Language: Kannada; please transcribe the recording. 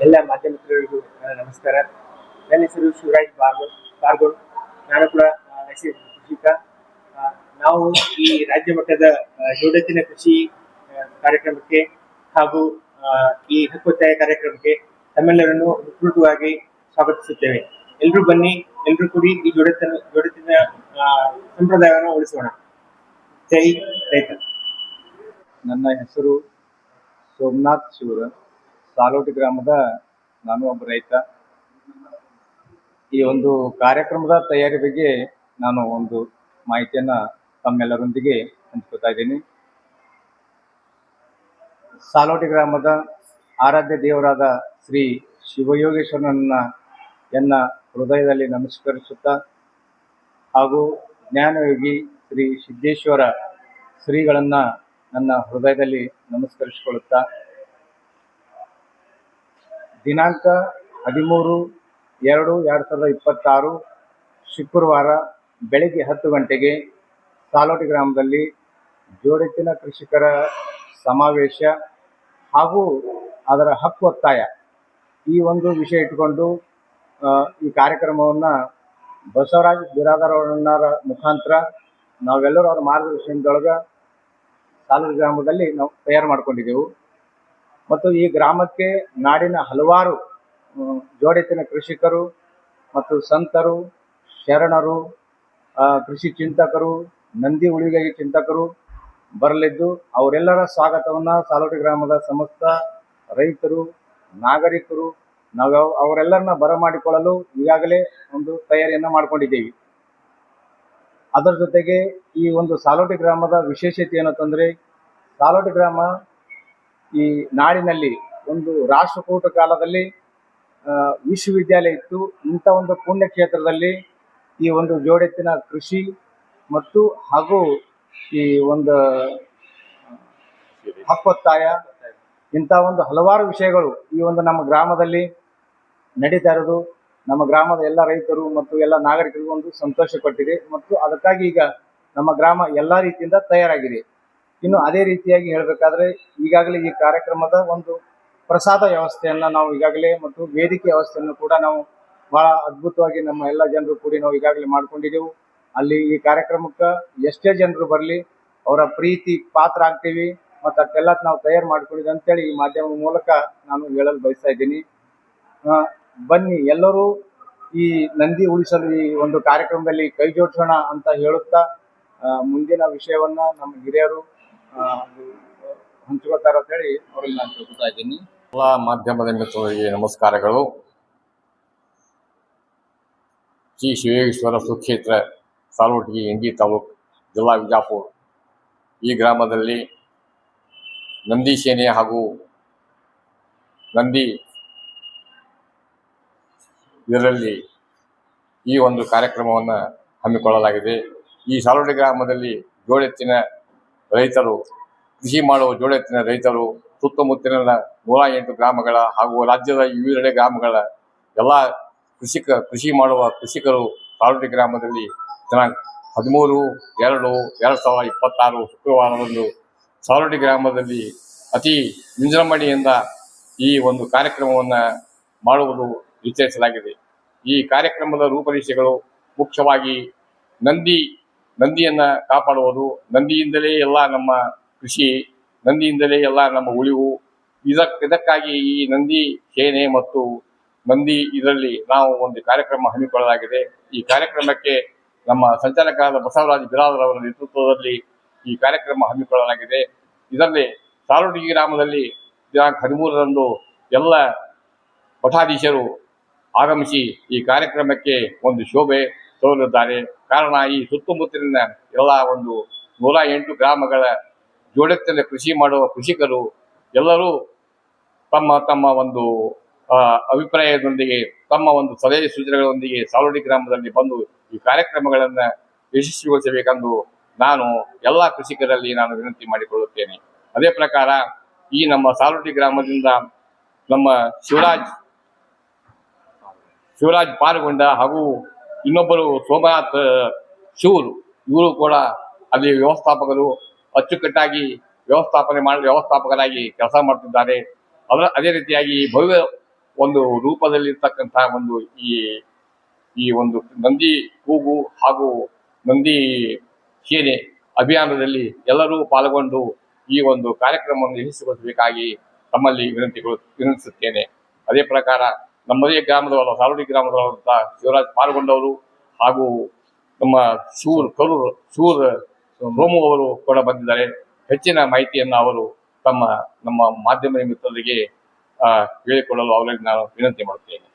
ಎಲ್ಲ ಮಾಧ್ಯಮ ಮಿತ್ರರಿಗೂ ನಮಸ್ಕಾರ. ನನ್ನ ಹೆಸರು ಶಿವರಾಜ್ ಬಾರ್ಗೋಡ್ ಬಾರ್ಗೋಡ್ ನಾನು ಕೂಡ ಕೃಷಿಕ. ನಾವು ಈ ರಾಜ್ಯ ಮಟ್ಟದ ಜೋಡತ್ತಿನ ಕೃಷಿ ಕಾರ್ಯಕ್ರಮಕ್ಕೆ ಹಾಗೂ ಈ ಹಕ್ಕೊತ್ತಾಯ ಕಾರ್ಯಕ್ರಮಕ್ಕೆ ತಮ್ಮೆಲ್ಲರನ್ನು ವಿಸ್ತೃತವಾಗಿ ಸ್ವಾಗತಿಸುತ್ತೇವೆ. ಎಲ್ಲರೂ ಬನ್ನಿ ಎಲ್ಲರೂ ಕೂಡಿ ಈ ಜೋಡತ್ತಿನ ಆ, ಸಂಪ್ರದಾಯವನ್ನು ಉಳಿಸೋಣ. ಜೈ ರೈತ. ನನ್ನ ಹೆಸರು ಸೋಮನಾಥ್ ಶಿವರ ಸಾಲೋಟಿ ಗ್ರಾಮದ ನಾನು ಒಬ್ಬ ರೈತ. ಈ ಒಂದು ಕಾರ್ಯಕ್ರಮದ ತಯಾರಿ ಬಗ್ಗೆ ನಾನು ಒಂದು ಮಾಹಿತಿಯನ್ನ ತಮ್ಮೆಲ್ಲರೊಂದಿಗೆ ಹಂಚ್ಕೋತಾ ಇದ್ದೀನಿ. ಸಾಲೋಟಿ ಗ್ರಾಮದ ಆರಾಧ್ಯ ದೇವರಾದ ಶ್ರೀ ಶಿವಯೋಗೇಶ್ವರನನ್ನ ಎನ್ನ ಹೃದಯದಲ್ಲಿ ನಮಸ್ಕರಿಸುತ್ತಾ ಹಾಗೂ ಜ್ಞಾನಯೋಗಿ ಶ್ರೀ ಸಿದ್ದೇಶ್ವರ ಶ್ರೀಗಳನ್ನ ನನ್ನ ಹೃದಯದಲ್ಲಿ ನಮಸ್ಕರಿಸಿಕೊಳ್ಳುತ್ತಾ ದಿನಾಂಕ ಹದಿಮೂರು ಎರಡು ಎರಡು ಸಾವಿರದ ಇಪ್ಪತ್ತಾರು ಶುಕ್ರವಾರ ಬೆಳಗ್ಗೆ ಹತ್ತು ಗಂಟೆಗೆ ಸಾಲೋಟಿ ಗ್ರಾಮದಲ್ಲಿ ಜೋಡೆತ್ತಿನ ಕೃಷಿಕರ ಸಮಾವೇಶ ಹಾಗೂ ಅದರ ಹಕ್ಕು ಒತ್ತಾಯ. ಈ ಒಂದು ವಿಷಯ ಇಟ್ಟುಕೊಂಡು ಈ ಕಾರ್ಯಕ್ರಮವನ್ನು ಬಸವರಾಜ್ ಬಿರಾದರವಣ್ಣರ ಮುಖಾಂತರ ನಾವೆಲ್ಲರೂ ಅವರ ಮಾರ್ಗದರ್ಶನದೊಳಗೆ ಸಾಲೋಟಿ ಗ್ರಾಮದಲ್ಲಿ ನಾವು ತಯಾರು ಮಾಡ್ಕೊಂಡಿದ್ದೆವು. ಮತ್ತು ಈ ಗ್ರಾಮಕ್ಕೆ ನಾಡಿನ ಹಲವಾರು ಜೋಡೆತ್ತಿನ ಕೃಷಿಕರು ಮತ್ತು ಸಂತರು, ಶರಣರು ಕೃಷಿ ಚಿಂತಕರು, ನಂದಿ ಉಳಿಗೆಗೆ ಚಿಂತಕರು ಬರಲಿದ್ದು, ಅವರೆಲ್ಲರ ಸ್ವಾಗತವನ್ನು ಸಾಲೋಟಿ ಗ್ರಾಮದ ಸಮಸ್ತ ರೈತರು, ನಾಗರಿಕರು, ನಾವು ಅವರೆಲ್ಲರನ್ನ ಬರಮಾಡಿಕೊಳ್ಳಲು ಈಗಾಗಲೇ ಒಂದು ತಯಾರಿಯನ್ನು ಮಾಡಿಕೊಂಡಿದ್ದೀವಿ. ಅದರ ಜೊತೆಗೆ ಈ ಒಂದು ಸಾಲೋಟಿ ಗ್ರಾಮದ ವಿಶೇಷತೆ ಏನಂತಂದರೆ, ಸಾಲೋಟಿ ಗ್ರಾಮ ಈ ನಾಡಿನಲ್ಲಿ ಒಂದು ರಾಷ್ಟ್ರಕೂಟ ಕಾಲದಲ್ಲಿ ವಿಶ್ವವಿದ್ಯಾಲಯ ಇತ್ತು. ಇಂಥ ಒಂದು ಪುಣ್ಯಕ್ಷೇತ್ರದಲ್ಲಿ ಈ ಒಂದು ಜೋಡೆತ್ತಿನ ಕೃಷಿ ಮತ್ತು ಹಾಗೂ ಈ ಒಂದು ಹಕ್ಕೊತ್ತಾಯ, ಇಂಥ ಒಂದು ಹಲವಾರು ವಿಷಯಗಳು ಈ ಒಂದು ನಮ್ಮ ಗ್ರಾಮದಲ್ಲಿ ನಡೀತಾ ಇರೋದು. ನಮ್ಮ ಗ್ರಾಮದ ಎಲ್ಲ ರೈತರು ಮತ್ತು ಎಲ್ಲ ನಾಗರಿಕರಿಗೂ ಒಂದು ಸಂತೋಷ ಕೊಟ್ಟಿದೆ. ಮತ್ತು ಅದಕ್ಕಾಗಿ ಈಗ ನಮ್ಮ ಗ್ರಾಮ ಎಲ್ಲ ರೀತಿಯಿಂದ ತಯಾರಾಗಿದೆ. ಇನ್ನು ಅದೇ ರೀತಿಯಾಗಿ ಹೇಳಬೇಕಾದ್ರೆ ಈಗಾಗಲೇ ಈ ಕಾರ್ಯಕ್ರಮದ ಒಂದು ಪ್ರಸಾದ ವ್ಯವಸ್ಥೆಯನ್ನು ನಾವು ಈಗಾಗಲೇ ಮತ್ತು ವೇದಿಕೆ ವ್ಯವಸ್ಥೆಯನ್ನು ಕೂಡ ನಾವು ಬಹಳ ಅದ್ಭುತವಾಗಿ ನಮ್ಮ ಎಲ್ಲ ಜನರು ಕೂಡಿ ನಾವು ಈಗಾಗಲೇ ಮಾಡ್ಕೊಂಡಿದ್ದೆವು ಅಲ್ಲಿ ಈ ಕಾರ್ಯಕ್ರಮಕ್ಕೆ ಎಷ್ಟೇ ಜನರು ಬರಲಿ, ಅವರ ಪ್ರೀತಿ ಪಾತ್ರ ಆಗ್ತೀವಿ ಮತ್ತು ಅಷ್ಟೆಲ್ಲ ನಾವು ತಯಾರು ಮಾಡ್ಕೊಂಡಿದ್ದೆ ಅಂತೇಳಿ ಈ ಮಾಧ್ಯಮದ ಮೂಲಕ ನಾನು ಹೇಳಲು ಬಯಸ್ತಾ ಇದ್ದೀನಿ. ಬನ್ನಿ, ಎಲ್ಲರೂ ಈ ನಂದಿ ಉಳಿಸಲು ಈ ಒಂದು ಕಾರ್ಯಕ್ರಮದಲ್ಲಿ ಕೈ ಜೋಡಿಸೋಣ ಅಂತ ಹೇಳುತ್ತಾ ಮುಂದಿನ ವಿಷಯವನ್ನು ನಮ್ಮ ಹಿರಿಯರು ಹಂಚ್ಕೋತಾರ ಅಂತೇಳಿ ಅವ್ರಿಗೆ ನಾನು ತಿಳ್ಕೊತಾ ಇದ್ದೀನಿ. ಎಲ್ಲ ಮಾಧ್ಯಮದ ಮಿತ್ರರಿಗೆ ನಮಸ್ಕಾರಗಳು. ಶ್ರೀ ಶಿವೇಶ್ವರ ಸುಕ್ಷೇತ್ರ ಸಾಲೋಟಿಗೆ ಇಂಡಿ ತಾಲೂಕು, ಜಿಲ್ಲಾ ವಿಜಾಪುರ. ಈ ಗ್ರಾಮದಲ್ಲಿ ನಂದಿ ಸೇನೆ ಹಾಗೂ ನಂದಿ ಇದರಲ್ಲಿ ಈ ಒಂದು ಕಾರ್ಯಕ್ರಮವನ್ನು ಹಮ್ಮಿಕೊಳ್ಳಲಾಗಿದೆ. ಈ ಸಾಲೋಟಿ ಗ್ರಾಮದಲ್ಲಿ ಜೋಡೆತ್ತಿನ ರೈತರು ಕೃಷಿ ಮಾಡುವ ಜೋಡೆತ್ತಿನ ರೈತರು, ಸುತ್ತಮುತ್ತಲಿನ ನೂರ ಎಂಟು ಗ್ರಾಮಗಳ ಹಾಗೂ ರಾಜ್ಯದ ವಿವಿಧೆಡೆ ಗ್ರಾಮಗಳ ಎಲ್ಲ ಕೃಷಿಕ, ಕೃಷಿ ಮಾಡುವ ಕೃಷಿಕರು ಸಾಲೋಟಿ ಗ್ರಾಮದಲ್ಲಿ ದಿನಾಂಕ ಹದಿಮೂರು, ಎರಡು ಎರಡು ಸಾವಿರದ ಇಪ್ಪತ್ತಾರು ಶುಕ್ರವಾರದಂದು ಸಾಲೋಟಿ ಗ್ರಾಮದಲ್ಲಿ ಅತಿ ವಿಜೃಂಭಣೆಯಿಂದ ಈ ಒಂದು ಕಾರ್ಯಕ್ರಮವನ್ನು ಮಾಡುವುದು ನಿಶ್ಚಯಿಸಲಾಗಿದೆ ಈ ಕಾರ್ಯಕ್ರಮದ ರೂಪರೇಷೆಗಳು ಮುಖ್ಯವಾಗಿ ನಂದಿ ನಂದಿಯನ್ನ ಕಾಪಾಡುವುದು, ನಂದಿಯಿಂದಲೇ ಎಲ್ಲ ನಮ್ಮ ಕೃಷಿ, ನಂದಿಯಿಂದಲೇ ಎಲ್ಲ ನಮ್ಮ ಉಳಿವು. ಇದಕ್, ಇದಕ್ಕಾಗಿ ಈ ನಂದಿ ಸೇನೆ ಮತ್ತು ನಂದಿ ಇದರಲ್ಲಿ ನಾವು ಒಂದು ಕಾರ್ಯಕ್ರಮ ಹಮ್ಮಿಕೊಳ್ಳಲಾಗಿದೆ. ಈ ಕಾರ್ಯಕ್ರಮಕ್ಕೆ ನಮ್ಮ ಸಂಚಾಲಕರಾದ ಬಸವರಾಜ ಬಿರಾದರ್ ಅವರ ನೇತೃತ್ವದಲ್ಲಿ ಈ ಕಾರ್ಯಕ್ರಮ ಹಮ್ಮಿಕೊಳ್ಳಲಾಗಿದೆ. ಇದರಲ್ಲಿ ಸಾಲುಡಿಗಿ ಗ್ರಾಮದಲ್ಲಿ ದಿನಾಂಕ ಹದಿಮೂರರಂದು ಎಲ್ಲ ಪಠಾಧೀಶರು ಆಗಮಿಸಿ ಈ ಕಾರ್ಯಕ್ರಮಕ್ಕೆ ಒಂದು ಶೋಭೆ ತೋರಿದ್ದಾರೆ ಕಾರಣ ಈ ಸುತ್ತಮುತ್ತಲಿನ ಎಲ್ಲ ಒಂದು ನೂರ ಎಂಟು ಗ್ರಾಮಗಳ ಜೋಡೆತ್ತಿನ ಕೃಷಿ ಮಾಡುವ ಕೃಷಿಕರು ಎಲ್ಲರೂ ತಮ್ಮ ತಮ್ಮ ಒಂದು ಅಭಿಪ್ರಾಯದೊಂದಿಗೆ, ತಮ್ಮ ಒಂದು ಸಲಹೆ ಸೂಚನೆಗಳೊಂದಿಗೆ ಸಾಲೋಡಿ ಗ್ರಾಮದಲ್ಲಿ ಬಂದು ಈ ಕಾರ್ಯಕ್ರಮಗಳನ್ನು ಯಶಸ್ವಿಗೊಳಿಸಬೇಕೆಂದು ನಾನು ಎಲ್ಲ ಕೃಷಿಕರಲ್ಲಿ ನಾನು ವಿನಂತಿ ಮಾಡಿಕೊಳ್ಳುತ್ತೇನೆ. ಅದೇ ಪ್ರಕಾರ ಈ ನಮ್ಮ ಸಾಲೋಡಿ ಗ್ರಾಮದಿಂದ ನಮ್ಮ ಶಿವರಾಜ್ ಶಿವರಾಜ್ ಪಾಲ್ಗೊಂಡ ಹಾಗೂ ಇನ್ನೊಬ್ಬರು ಸೋಮನಾಥ್ ಶಿವರು, ಇವರು ಕೂಡ ಅಲ್ಲಿ ವ್ಯವಸ್ಥಾಪಕರು ಅಚ್ಚುಕಟ್ಟಾಗಿ ವ್ಯವಸ್ಥಾಪನೆ ಮಾಡಿ, ವ್ಯವಸ್ಥಾಪಕರಾಗಿ ಕೆಲಸ ಮಾಡ್ತಿದ್ದಾರೆ. ಅದರ, ಅದೇ ರೀತಿಯಾಗಿ ಭವ್ಯ ಒಂದು ರೂಪದಲ್ಲಿರ್ತಕ್ಕಂತಹ ಒಂದು ಈ ಈ ಒಂದು ನಂದಿ ಕೂಗು ಹಾಗೂ ನಂದಿ ಸೇನೆ ಅಭಿಯಾನದಲ್ಲಿ ಎಲ್ಲರೂ ಪಾಲ್ಗೊಂಡು ಈ ಒಂದು ಕಾರ್ಯಕ್ರಮವನ್ನು ಯಶಸ್ವಿಗೊಳಿಸಬೇಕಾಗಿ ತಮ್ಮಲ್ಲಿ ವಿನಂತಿಗಳು, ವಿನಂತಿಸುತ್ತೇನೆ. ಅದೇ ಪ್ರಕಾರ ನಮ್ಮದೇ ಗ್ರಾಮದವರ ಸಾರೋಡಿ ಗ್ರಾಮದವರಂತ ಶಿವರಾಜ್ ಪಾಲ್ಗೊಂಡವರು ಹಾಗೂ ನಮ್ಮ ಶೂರ್ ಕರೂರ್ ಶೂರ್ ರೋಮು ಅವರು ಕೂಡ ಬಂದಿದ್ದಾರೆ. ಹೆಚ್ಚಿನ ಮಾಹಿತಿಯನ್ನು ಅವರು ತಮ್ಮ, ನಮ್ಮ ಮಾಧ್ಯಮ ಮಿತ್ರರಿಗೆ ಹೇಳಿಕೊಳ್ಳಲು ಅವರಿಗೆ ನಾನು ವಿನಂತಿ ಮಾಡುತ್ತೇನೆ.